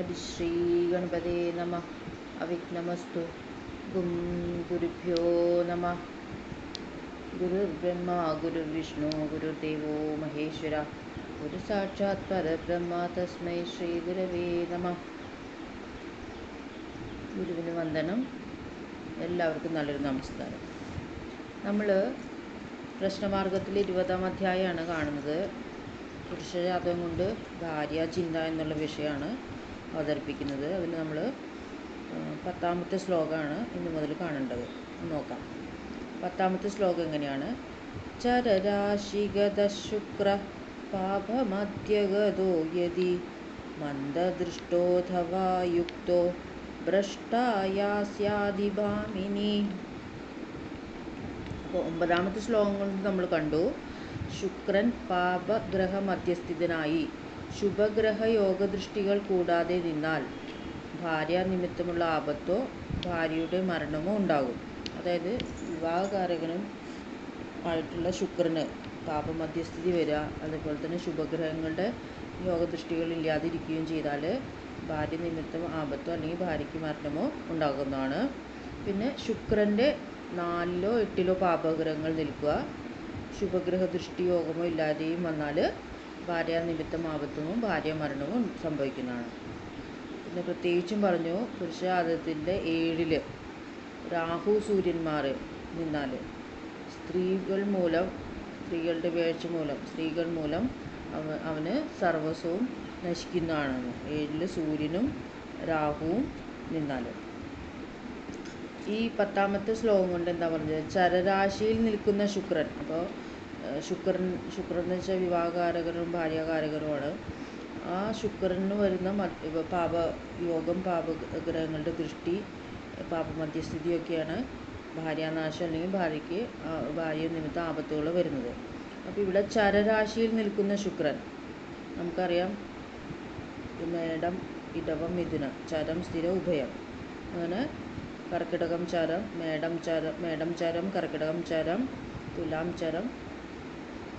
ഹരിശ്രീ ഗണപതേ നമ അവിഘ്നമസ്തു ഗും ഗുരുഭ്യോ നമ ഗുരുർബ്രഹ്മ ഗുരുവിഷ്ണു ഗുരുദേവോ മഹേശ്വര ഗുരു സാക്ഷാത് പരബ്രഹ്മ തസ്മൈ ശ്രീ ഗുരവേ നമ ഗുരുവിന് വന്ദനം. എല്ലാവർക്കും നല്ലൊരു നമസ്കാരം. നമ്മൾ പ്രശ്നമാർഗത്തിൽ ഇരുപതാം അധ്യായമാണ് കാണുന്നത്. പുരുഷജാതം കൊണ്ട് ഭാര്യ ചിന്ത എന്നുള്ള വിഷയമാണ്. അവതരിപ്പിക്കുന്നത്. അതിൽ നമ്മൾ പത്താമത്തെ ശ്ലോകമാണ് ഇന്ന് മുതൽ കാണേണ്ടത്. നോക്കാം. പത്താമത്തെ ശ്ലോകം എങ്ങനെയാണ്? ചരരാശിഗതശുക്ര പാപമധ്യഗതോ യതി മന്ദദൃഷ്ടോഥവാ യുക്തോ ഭ്രഷ്ടായാസ്യാദിഭാമിനി അപ്പോൾ ഒമ്പതാമത്തെ ശ്ലോകം കൊണ്ട് നമ്മൾ കണ്ടു. ശുക്രൻ പാപഗ്രഹ മധ്യസ്ഥിതനായി ശുഭഗ്രഹ യോഗദൃഷ്ടികൾ കൂടാതെ നിന്നാൽ ഭാര്യ നിമിത്തമുള്ള ആപത്തോ ഭാര്യയുടെ മരണമോ ഉണ്ടാകും. അതായത് വിവാഹകാരകനും ആയിട്ടുള്ള ശുക്രന് പാപമധ്യസ്ഥിതി വരിക അതുപോലെ തന്നെ ശുഭഗ്രഹങ്ങളുടെ യോഗദൃഷ്ടികൾ ഇല്ലാതിരിക്കുകയും ചെയ്താൽ ഭാര്യ നിമിത്തം ആപത്തോ അല്ലെങ്കിൽ ഭാര്യയ്ക്ക് മരണമോ ഉണ്ടാകുന്നതാണ്. പിന്നെ ശുക്രന്റെ നാലിലോ എട്ടിലോ പാപഗ്രഹങ്ങൾ നിൽക്കുക ശുഭഗ്രഹ ദൃഷ്ടി യോഗമോ ഇല്ലാതെയും വന്നാൽ ഭാര്യ നിമിത്തം ആപത്തവും ഭാര്യ മരണവും സംഭവിക്കുന്നതാണ്. പിന്നെ പ്രത്യേകിച്ചും പറഞ്ഞു പുരുഷാദത്തിന്റെ ഏഴിൽ രാഹു സൂര്യന്മാർ നിന്നാൽ സ്ത്രീകൾ മൂലം സ്ത്രീകളുടെ വീഴ്ച മൂലം സ്ത്രീകൾ മൂലം അവ അവന് സർവസ്വവും നശിക്കുന്നതാണെന്ന്. ഏഴിൽ സൂര്യനും രാഹുവും നിന്നാൽ ഈ പത്താമത്തെ ശ്ലോകം കൊണ്ട് എന്താ പറഞ്ഞത്? ചരരാശിയിൽ നിൽക്കുന്ന ശുക്രൻ. അപ്പോൾ ശുക്രൻ എന്ന് വെച്ചാൽ വിവാഹകാരകരും ഭാര്യാകാരകരുമാണ്. ആ ശുക്രന് വരുന്ന പാപ യോഗം പാപഗ്രഹങ്ങളുടെ ദൃഷ്ടി പാപ മധ്യസ്ഥിതിയൊക്കെയാണ് ഭാര്യാനാശം അല്ലെങ്കിൽ ഭാര്യയ്ക്ക് ഭാര്യ നിമിത്തം ആപത്തുകൾ വരുന്നത്. അപ്പോൾ ഇവിടെ ചരരാശിയിൽ നിൽക്കുന്ന ശുക്രൻ നമുക്കറിയാം മേടം ഇടവം മിഥുനം ചരം സ്ഥിര ഉഭയം. അങ്ങനെ കർക്കിടകം ചരം മേടം ചരം മേടം ചരം കർക്കിടകം ചരം തുലാം ചരം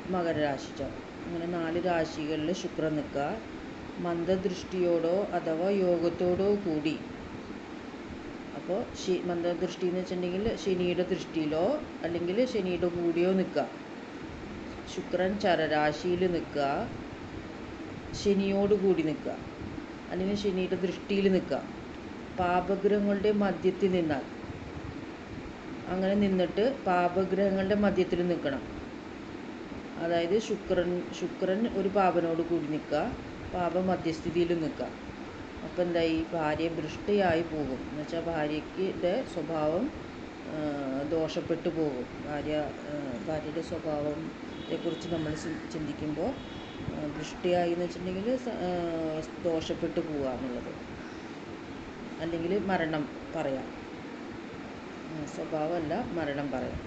മകരരാശി ചരം അങ്ങനെ നാല് രാശികളിൽ ശുക്രൻ നിൽക്കുക. മന്ദദൃഷ്ടിയോടോ അഥവാ യോഗത്തോടോ കൂടി. അപ്പോൾ ശി മന്ദദൃഷ്ടി എന്ന് വെച്ചിട്ടുണ്ടെങ്കിൽ ശനിയുടെ ദൃഷ്ടിയിലോ അല്ലെങ്കിൽ ശനിയുടെ കൂടിയോ നിൽക്കുക. ശുക്രൻ ചരരാശിയിൽ നിൽക്കുക. ശനിയോട് കൂടി നിൽക്കുക. അല്ലെങ്കിൽ ശനിയുടെ ദൃഷ്ടിയിൽ നിൽക്കുക. പാപഗ്രഹങ്ങളുടെ മധ്യത്തിൽ നിന്നാൽ. അങ്ങനെ നിന്നിട്ട് പാപഗ്രഹങ്ങളുടെ മധ്യത്തിൽ നിൽക്കണം. അതായത് ശുക്രൻ ശുക്രൻ ഒരു പാപനോട് കൂടി നിൽക്കുക പാപ മധ്യസ്ഥിതിയിൽ നിൽക്കുക. അപ്പോൾ എന്തായി? ഭാര്യ ഭ്രഷ്ടയായി പോകും. എന്നുവെച്ചാൽ ഭാര്യയ്ക്ക് സ്വഭാവം ദോഷപ്പെട്ടു പോകും. ഭാര്യ ഭാര്യയുടെ സ്വഭാവത്തെക്കുറിച്ച് നമ്മൾ ചിന്തിക്കുമ്പോൾ ഭ്രഷ്ടയായി എന്ന് വെച്ചിട്ടുണ്ടെങ്കിൽ ദോഷപ്പെട്ടു പോവുക എന്നുള്ളത്. അല്ലെങ്കിൽ മരണം പറയാം. സ്വഭാവമല്ല മരണം പറയാം.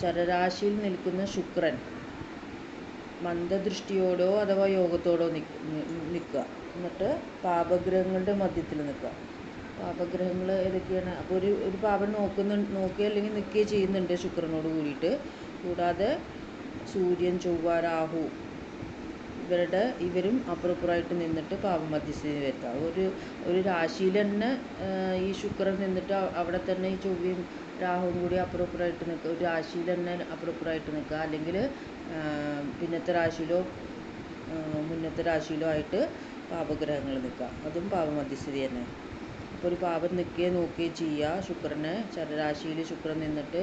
ചരരാശിയിൽ നിൽക്കുന്ന ശുക്രൻ മന്ദദൃഷ്ടിയോടോ അഥവാ യോഗത്തോടോ നിൽക്കുക എന്നിട്ട് പാപഗ്രഹങ്ങളുടെ മധ്യത്തിൽ നിൽക്കുക പാപഗ്രഹങ്ങൾ ഏതൊക്കെയാണ്? അപ്പോൾ ഒരു ഒരു പാപം നോക്കുന്ന നോക്കുക അല്ലെങ്കിൽ നിൽക്കുകയോ ചെയ്യുന്നുണ്ട് ശുക്രനോട് കൂടിയിട്ട്. കൂടാതെ സൂര്യൻ ചൊവ്വ രാഹു ഇവരുടെ ഇവരും അപ്പുറപ്പുറമായിട്ട് നിന്നിട്ട് പാപം പാപമധ്യസ്ഥിതി വരുത്തുക ഒരു ഒരു രാശിയിൽ തന്നെ ഈ ശുക്രൻ നിന്നിട്ട് അവിടെ തന്നെ ഈ ചൊവ്വയും രാഹുവും കൂടി അപ്പുറപ്പുറമായിട്ട് നിൽക്കുക ഒരു രാശിയിൽ തന്നെ അപ്പുറപ്പുറമായിട്ട് നിൽക്കുക അല്ലെങ്കിൽ പിന്നത്തെ രാശിയിലോ മുന്നത്തെ രാശിയിലോ ആയിട്ട് പാപഗ്രഹങ്ങൾ നിൽക്കുക അതും പാപമധ്യസ്ഥിതി തന്നെ. അപ്പോൾ ഒരു പാപം നിൽക്കുകയും നോക്കുകയും ചെയ്യുക ശുക്രനെ. ചരരാശിയിൽ ശുക്രൻ നിന്നിട്ട്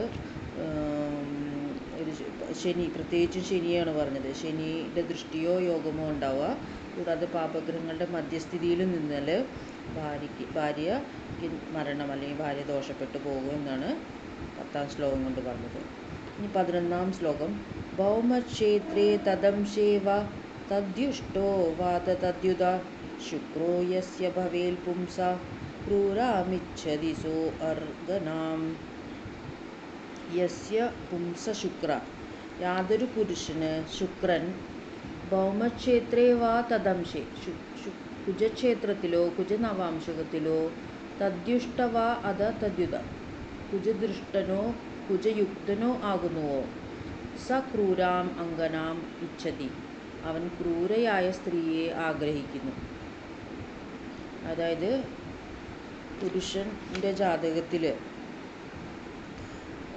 ശനി പ്രത്യേകിച്ചും ശനിയാണ് പറഞ്ഞത്. ശനിയുടെ ദൃഷ്ടിയോ യോഗമോ ഉണ്ടാവുക. കൂടാതെ പാപഗ്രഹങ്ങളുടെ മധ്യസ്ഥിതിയിൽ നിന്നാൽ ഭാര്യയ്ക്ക് ഭാര്യയ്ക്ക് മരണം അല്ലെങ്കിൽ ഭാര്യ ദോഷപ്പെട്ടു പോകും എന്നാണ് പത്താം ശ്ലോകം കൊണ്ട് പറഞ്ഞത്. ഇനി പതിനൊന്നാം ശ്ലോകം. ഭൗമക്ഷേത്രേ തദംശേവ തദ്യുഷ്ടോ വാത തദ്യുത ശുക്രോ യസ്യ ഭവേൽ പുംസ ക്രൂരാമിച്ഛതി സോ അർഗനാം. യസ്യ പുംസ ശുക്ര. യാതൊരു പുരുഷന് ശുക്രൻ ഭൗമക്ഷേത്രേ വാ തദംശേ. കുജക്ഷേത്രത്തിലോ കുജനവാംശകത്തിലോ തദ്യുഷ്ടവാ അത തദ്യുത. കുജദൃഷ്ടനോ കുജയുക്തനോ ആകുന്നുവോ. സ ക്രൂരാം അങ്കനാം ഇച്ഛതി. അവൻ ക്രൂരയായ സ്ത്രീയെ ആഗ്രഹിക്കുന്നു. അതായത് പുരുഷന്റെ ജാതകത്തിൽ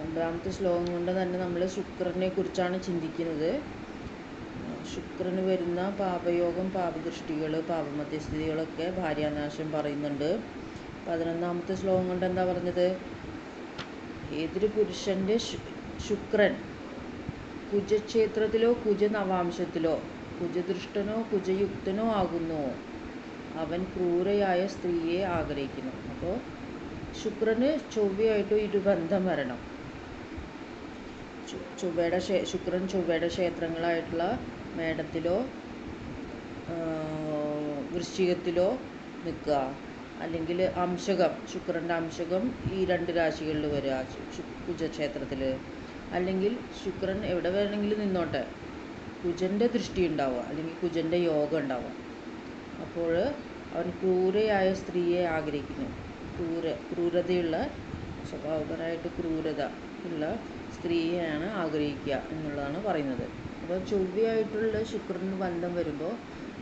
ഒമ്പതാമത്തെ ശ്ലോകം കൊണ്ട് തന്നെ നമ്മൾ ശുക്രനെ കുറിച്ചാണ് ചിന്തിക്കുന്നത്. ശുക്രന് വരുന്ന പാപയോഗം പാപദൃഷ്ടികൾ പാപമധ്യസ്ഥിതികളൊക്കെ ഭാര്യാനാശം പറയുന്നുണ്ട്. പതിനൊന്നാമത്തെ ശ്ലോകം കൊണ്ട് എന്താ പറഞ്ഞത്? ഏതൊരു പുരുഷന്റെ ശുക്രൻ കുജക്ഷേത്രത്തിലോ കുജനവാംശത്തിലോ കുജദൃഷ്ടനോ കുജയുക്തനോ ആകുന്നു. അവൻ ക്രൂരയായ സ്ത്രീയെ ആഗ്രഹിക്കുന്നു. അപ്പോൾ ശുക്രന് ചൊവ്വയായിട്ട് ഒരു ബന്ധം വരണം. ചൊവ്വയുടെ ശുക്രൻ ചൊവ്വയുടെ ക്ഷേത്രങ്ങളായിട്ടുള്ള മേടത്തിലോ വൃശ്ചികത്തിലോ നിൽക്കുക. അല്ലെങ്കിൽ അംശകം ശുക്രന്റെ അംശകം ഈ രണ്ട് രാശികളിൽ വരിക കുജക്ഷേത്രത്തിൽ. അല്ലെങ്കിൽ ശുക്രൻ എവിടെ വേണമെങ്കിലും നിന്നോട്ടെ. കുജന്റെ ദൃഷ്ടി ഉണ്ടാവുക അല്ലെങ്കിൽ കുജന്റെ യോഗം ഉണ്ടാവുക. അപ്പോൾ അവൻ ക്രൂരയായ സ്ത്രീയെ ആഗ്രഹിക്കുന്നു. ക്രൂര ക്രൂരതയുള്ള സ്വഭാവപരമായിട്ട് ക്രൂരത ഉള്ള സ്ത്രീയെയാണ് ആഗ്രഹിക്കുക എന്നുള്ളതാണ് പറയുന്നത്. അപ്പോൾ ചൊവ്വയായിട്ടുള്ള ശുക്രന് ബന്ധം വരുമ്പോൾ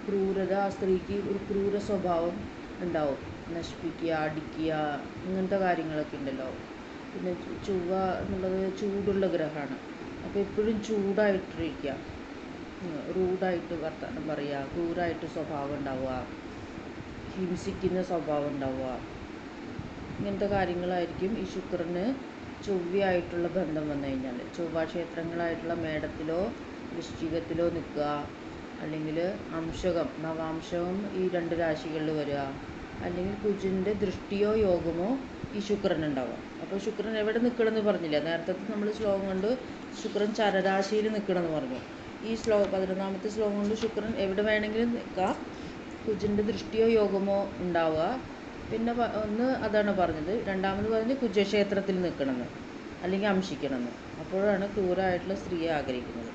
ക്രൂരത ആ സ്ത്രീക്ക് ഒരു ക്രൂര സ്വഭാവം ഉണ്ടാവും. നശിപ്പിക്കുക അടിക്കുക ഇങ്ങനത്തെ കാര്യങ്ങളൊക്കെ ഉണ്ടല്ലോ. പിന്നെ ചൊവ്വ എന്നുള്ളത് ചൂടുള്ള ഗ്രഹമാണ്. അപ്പോൾ എപ്പോഴും ചൂടായിട്ടിരിക്കുക. റൂഡായിട്ട് വർത്തമാനം പറയുക ക്രൂരായിട്ട് സ്വഭാവം ഉണ്ടാവുക ഹിംസിക്കുന്ന സ്വഭാവം ഉണ്ടാവുക. ഇങ്ങനത്തെ കാര്യങ്ങളായിരിക്കും ഈ ശുക്രന് ചൊവ്വയായിട്ടുള്ള ബന്ധം വന്നു കഴിഞ്ഞാൽ ചൊവ്വ ക്ഷേത്രങ്ങളായിട്ടുള്ള മേടത്തിലോ വൃശ്ചികത്തിലോ നിൽക്കുക. അല്ലെങ്കിൽ അംശകം നവാംശവും ഈ രണ്ട് രാശികളിൽ വരിക. അല്ലെങ്കിൽ കുജിന്റെ ദൃഷ്ടിയോ യോഗമോ ഈ ശുക്രൻ ഉണ്ടാവുക അപ്പോൾ ശുക്രൻ എവിടെ നിൽക്കണമെന്ന് പറഞ്ഞില്ല? നേരത്തെ നമ്മൾ ശ്ലോകം കൊണ്ട് ശുക്രൻ ചരരാശിയിൽ നിൽക്കണമെന്ന് പറഞ്ഞു. ഈ ശ്ലോ പതിനൊന്നാമത്തെ ശ്ലോകം കൊണ്ട് ശുക്രൻ എവിടെ വേണമെങ്കിലും നിൽക്കാം. കുജിന്റെ ദൃഷ്ടിയോ യോഗമോ ഉണ്ടാവുക. പിന്നെ ഒന്ന് അതാണ് പറഞ്ഞത്. രണ്ടാമത് പറഞ്ഞത് കുജക്ഷേത്രത്തിൽ നിൽക്കണമെന്ന് അല്ലെങ്കിൽ അംശിക്കണമെന്ന്. അപ്പോഴാണ് ക്രൂരായിട്ടുള്ള സ്ത്രീയെ ആഗ്രഹിക്കുന്നത്.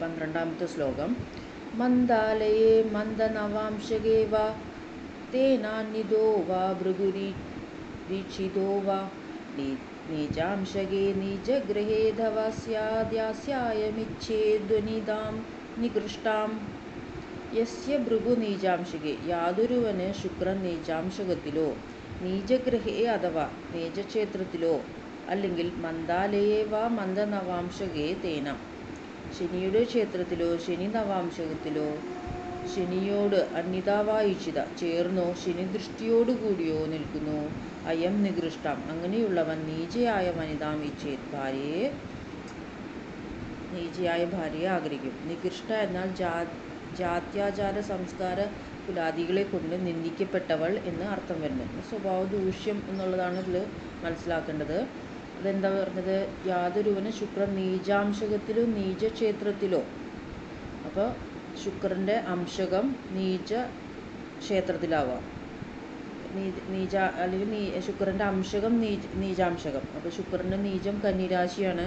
പന്ത്രണ്ടാമത്തെ ശ്ലോകം. മന്ദാലയേ മന്ദനവാംശകേ വാ തേനാന്യതോ വാ ഭൃഗുരി ദീക്ഷിതോ വാ. നീചാംശകേ നീചഗ്രഹേ ധവ സ്യാദ്യാസ്യായമിച്ഛേദ്വനിതാം നികൃഷ്ടാം. യസ്യ ഭൃഗു നീചാംശകെ. യാതൊരുവന് ശുക്രൻ നീചാംശകത്തിലോ നീചഗ്രഹേ അഥവാ നീചക്ഷേത്രത്തിലോ അല്ലെങ്കിൽ മന്ദാലയേ വാ മന്ദനവാംശകേ തേന. ശനിയുടെ ക്ഷേത്രത്തിലോ ശനി നവാംശകത്തിലോ ശനിയോട് അന്യതാവായിച്ചിത ചേർന്നോ ശനി ദൃഷ്ടിയോടു കൂടിയോ നിൽക്കുന്നു. അയം നികൃഷ്ടം. അങ്ങനെയുള്ളവൻ നീചയായ വനിതാം ഇച്ഛേത് ഭാര്യയെ നീചയായ ഭാര്യയെ ആഗ്രഹിക്കും. നികൃഷ്ട എന്നാൽ ജാ ജാത്യാചാര സംസ്കാര കുലാദികളെ കൊണ്ട് നിന്ദിക്കപ്പെട്ടവൾ എന്ന് അർത്ഥം വരുന്നത്. സ്വഭാവ ദൂഷ്യം എന്നുള്ളതാണ് ഇതിൽ മനസ്സിലാക്കേണ്ടത്. അതെന്താ പറഞ്ഞത്? യാതൊരുവന് ശുക്രൻ നീചാംശകത്തിലോ നീചക്ഷേത്രത്തിലോ. അപ്പോൾ ശുക്രന്റെ അംശകം നീച ക്ഷേത്രത്തിലാവാം നീച അല്ലെങ്കിൽ നീ ശുക്രന്റെ അംശകം നീ നീചാംശകം. അപ്പോൾ ശുക്രന്റെ നീചം കന്നിരാശിയാണ്.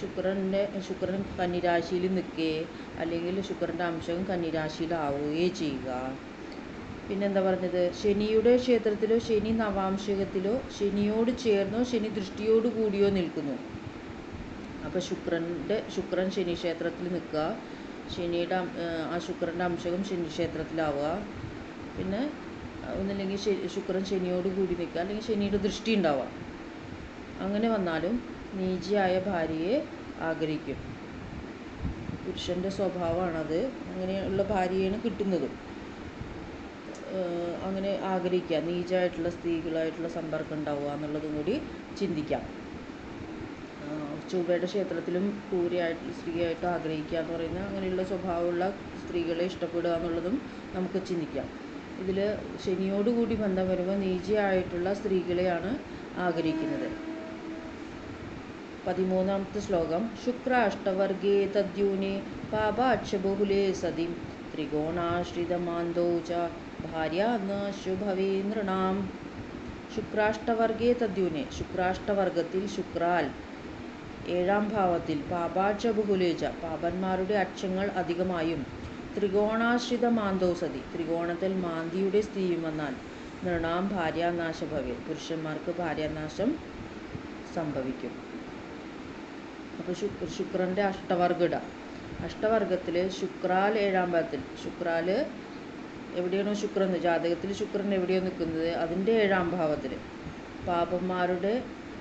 ശുക്രന്റെ ശുക്രൻ കന്നിരാശിയിൽ നിൽക്കുകയെ അല്ലെങ്കിൽ ശുക്രന്റെ അംശം കന്നിരാശിയിലാവുകയോ ചെയ്യുക. പിന്നെന്താ പറഞ്ഞത്? ശനിയുടെ ക്ഷേത്രത്തിലോ ശനി നവാംശകത്തിലോ ശനിയോട് ചേർന്നോ ശനി ദൃഷ്ടിയോട് കൂടിയോ നിൽക്കുന്നു. അപ്പോൾ ശുക്രന്റെ ശുക്രൻ ശനി ക്ഷേത്രത്തിൽ നിൽക്കുക. ശനിയുടെ ആ ശുക്രന്റെ അംശകം ശനി ക്ഷേത്രത്തിലാവുക. പിന്നെ ഒന്നില്ലെങ്കിൽ ശുക്രൻ ശനിയോട് കൂടി നിൽക്കുക അല്ലെങ്കിൽ ശനിയുടെ ദൃഷ്ടി ഉണ്ടാവുക. അങ്ങനെ വന്നാലും നീചയായ ഭാര്യയെ ആഗ്രഹിക്കും. പുരുഷന്റെ സ്വഭാവമാണത്. അങ്ങനെയുള്ള ഭാര്യയാണ് കിട്ടുന്നതും. അങ്ങനെ ആഗ്രഹിക്കുക. നീചമായിട്ടുള്ള സ്ത്രീകളായിട്ടുള്ള സമ്പർക്കം ഉണ്ടാവുക എന്നുള്ളതും കൂടി ചിന്തിക്കാം. ചൊവ്വയുടെ ക്ഷേത്രത്തിലും ക്രൂരയായിട്ടുള്ള സ്ത്രീയായിട്ട് ആഗ്രഹിക്കുക എന്ന് പറയുന്ന അങ്ങനെയുള്ള സ്വഭാവമുള്ള സ്ത്രീകളെ ഇഷ്ടപ്പെടുക എന്നുള്ളതും നമുക്ക് ചിന്തിക്കാം. ഇതിൽ ശനിയോടുകൂടി ബന്ധം വരുമ്പോൾ നീചയായിട്ടുള്ള സ്ത്രീകളെയാണ് ആഗ്രഹിക്കുന്നത്. പതിമൂന്നാമത്തെ ശ്ലോകം. ശുക്ര അഷ്ടവർഗേ തദ്യൂനെ പാപാക്ഷബഹുലേ സതി. ത്രികോണാശ്രിതമാന്തോ ച ഭാര്യ നശുഭവേ ശുഭവേ നൃണാം ശുക്രാഷ്ടവർഗേ തദ്യൂനെ ശുക്രാഷ്ടവർഗത്തിൽ ശുക്രാൽ. ഏഴാം ഭാവത്തിൽ പാപാക്ഷബഹുലേച്ച പാപന്മാരുടെ അക്ഷങ്ങൾ അധികമായും. ത്രികോണാശ്രിത മാന്തോസതി ത്രികോണത്തിൽ മാന്തിയുടെ സ്ഥിതിയും വന്നാൽ നൃണാം ഭാര്യാനാശഭവേ പുരുഷന്മാർക്ക് ഭാര്യാനാശം സംഭവിക്കും. അപ്പോൾ ശുക്ര ശുക്രന്റെ അഷ്ടവർഗ ഇടാം. അഷ്ടവർഗത്തിൽ ശുക്രാൽ ഏഴാം ഭാവത്തിൽ ശുക്രാൽ എവിടെയാണോ ശുക്രൻ ജാതകത്തിൽ ശുക്രൻ എവിടെയോ നിൽക്കുന്നത് അതിന്റെ ഏഴാം ഭാവത്തിൽ പാപന്മാരുടെ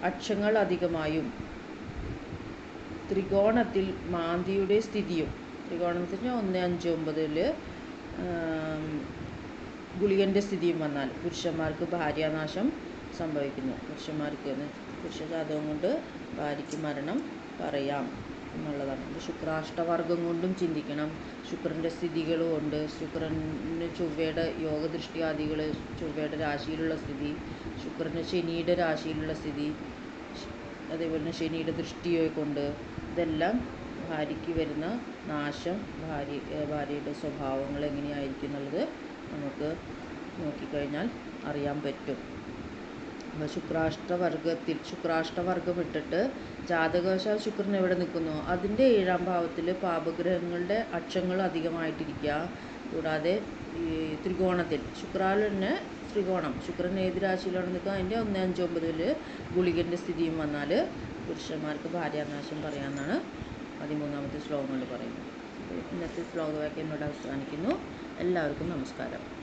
അക്ഷങ്ങൾ അധികമായും ത്രികോണത്തിൽ മാന്തിയുടെ സ്ഥിതിയും. ത്രികോണത്തിൽ ഒന്ന് അഞ്ച് ഒമ്പതിൽ ഗുളികന്റെ സ്ഥിതിയും വന്നാൽ പുരുഷന്മാർക്ക് ഭാര്യാനാശം സംഭവിക്കുന്നു. പുരുഷന്മാർക്ക് പുരുഷജാതകം പുരുഷ ജാതകം കൊണ്ട് ഭാര്യയ്ക്ക് മരണം പറയാം എന്നുള്ളതാണ്. ഇത് ശുക്രാഷ്ടവർഗം കൊണ്ടും ചിന്തിക്കണം. ശുക്രന്റെ സ്ഥിതികളും ഉണ്ട്. ശുക്രന് ചൊവ്വയുടെ യോഗദൃഷ്ടിയാദികൾ ചൊവ്വയുടെ രാശിയിലുള്ള സ്ഥിതി ശുക്രന് ശനിയുടെ രാശിയിലുള്ള സ്ഥിതി അതേപോലെ തന്നെ ശനിയുടെ ദൃഷ്ടിയെ കൊണ്ട് ഇതെല്ലാം ഭാര്യയ്ക്ക് വരുന്ന നാശം ഭാര്യ ഭാര്യയുടെ സ്വഭാവങ്ങൾ എങ്ങനെയായിരിക്കും എന്നുള്ളത് നമുക്ക് നോക്കിക്കഴിഞ്ഞാൽ അറിയാൻ പറ്റും. ശുക്രാഷ്ടവർഗത്തിൽ ശുക്രാഷ്ടവർഗം ഇട്ടിട്ട് ജാതകവശാൽ ശുക്രൻ എവിടെ നിൽക്കുന്നു? അതിന്റെ ഏഴാം ഭാവത്തിൽ പാപഗ്രഹങ്ങളുടെ അക്ഷങ്ങൾ അധികമായിട്ടിരിക്കുക. കൂടാതെ ഈ ത്രികോണത്തിൽ ശുക്രാലിന് ത്രികോണം. ശുക്രൻ ഏത് രാശിയിലാണ് നിൽക്കുക? അതിന്റെ ഒന്ന് അഞ്ച് ഒമ്പതിൽ ഗുളികന്റെ സ്ഥിതിയും വന്നാൽ പുരുഷന്മാർക്ക് ഭാര്യാനാശം പറയാമെന്നാണ് പതിമൂന്നാമത്തെ ശ്ലോകം കൊണ്ട് പറയുന്നത് ഇന്നത്തെ ശ്ലോകവാക്യം എന്നോട് അവസാനിക്കുന്നു. എല്ലാവർക്കും നമസ്കാരം.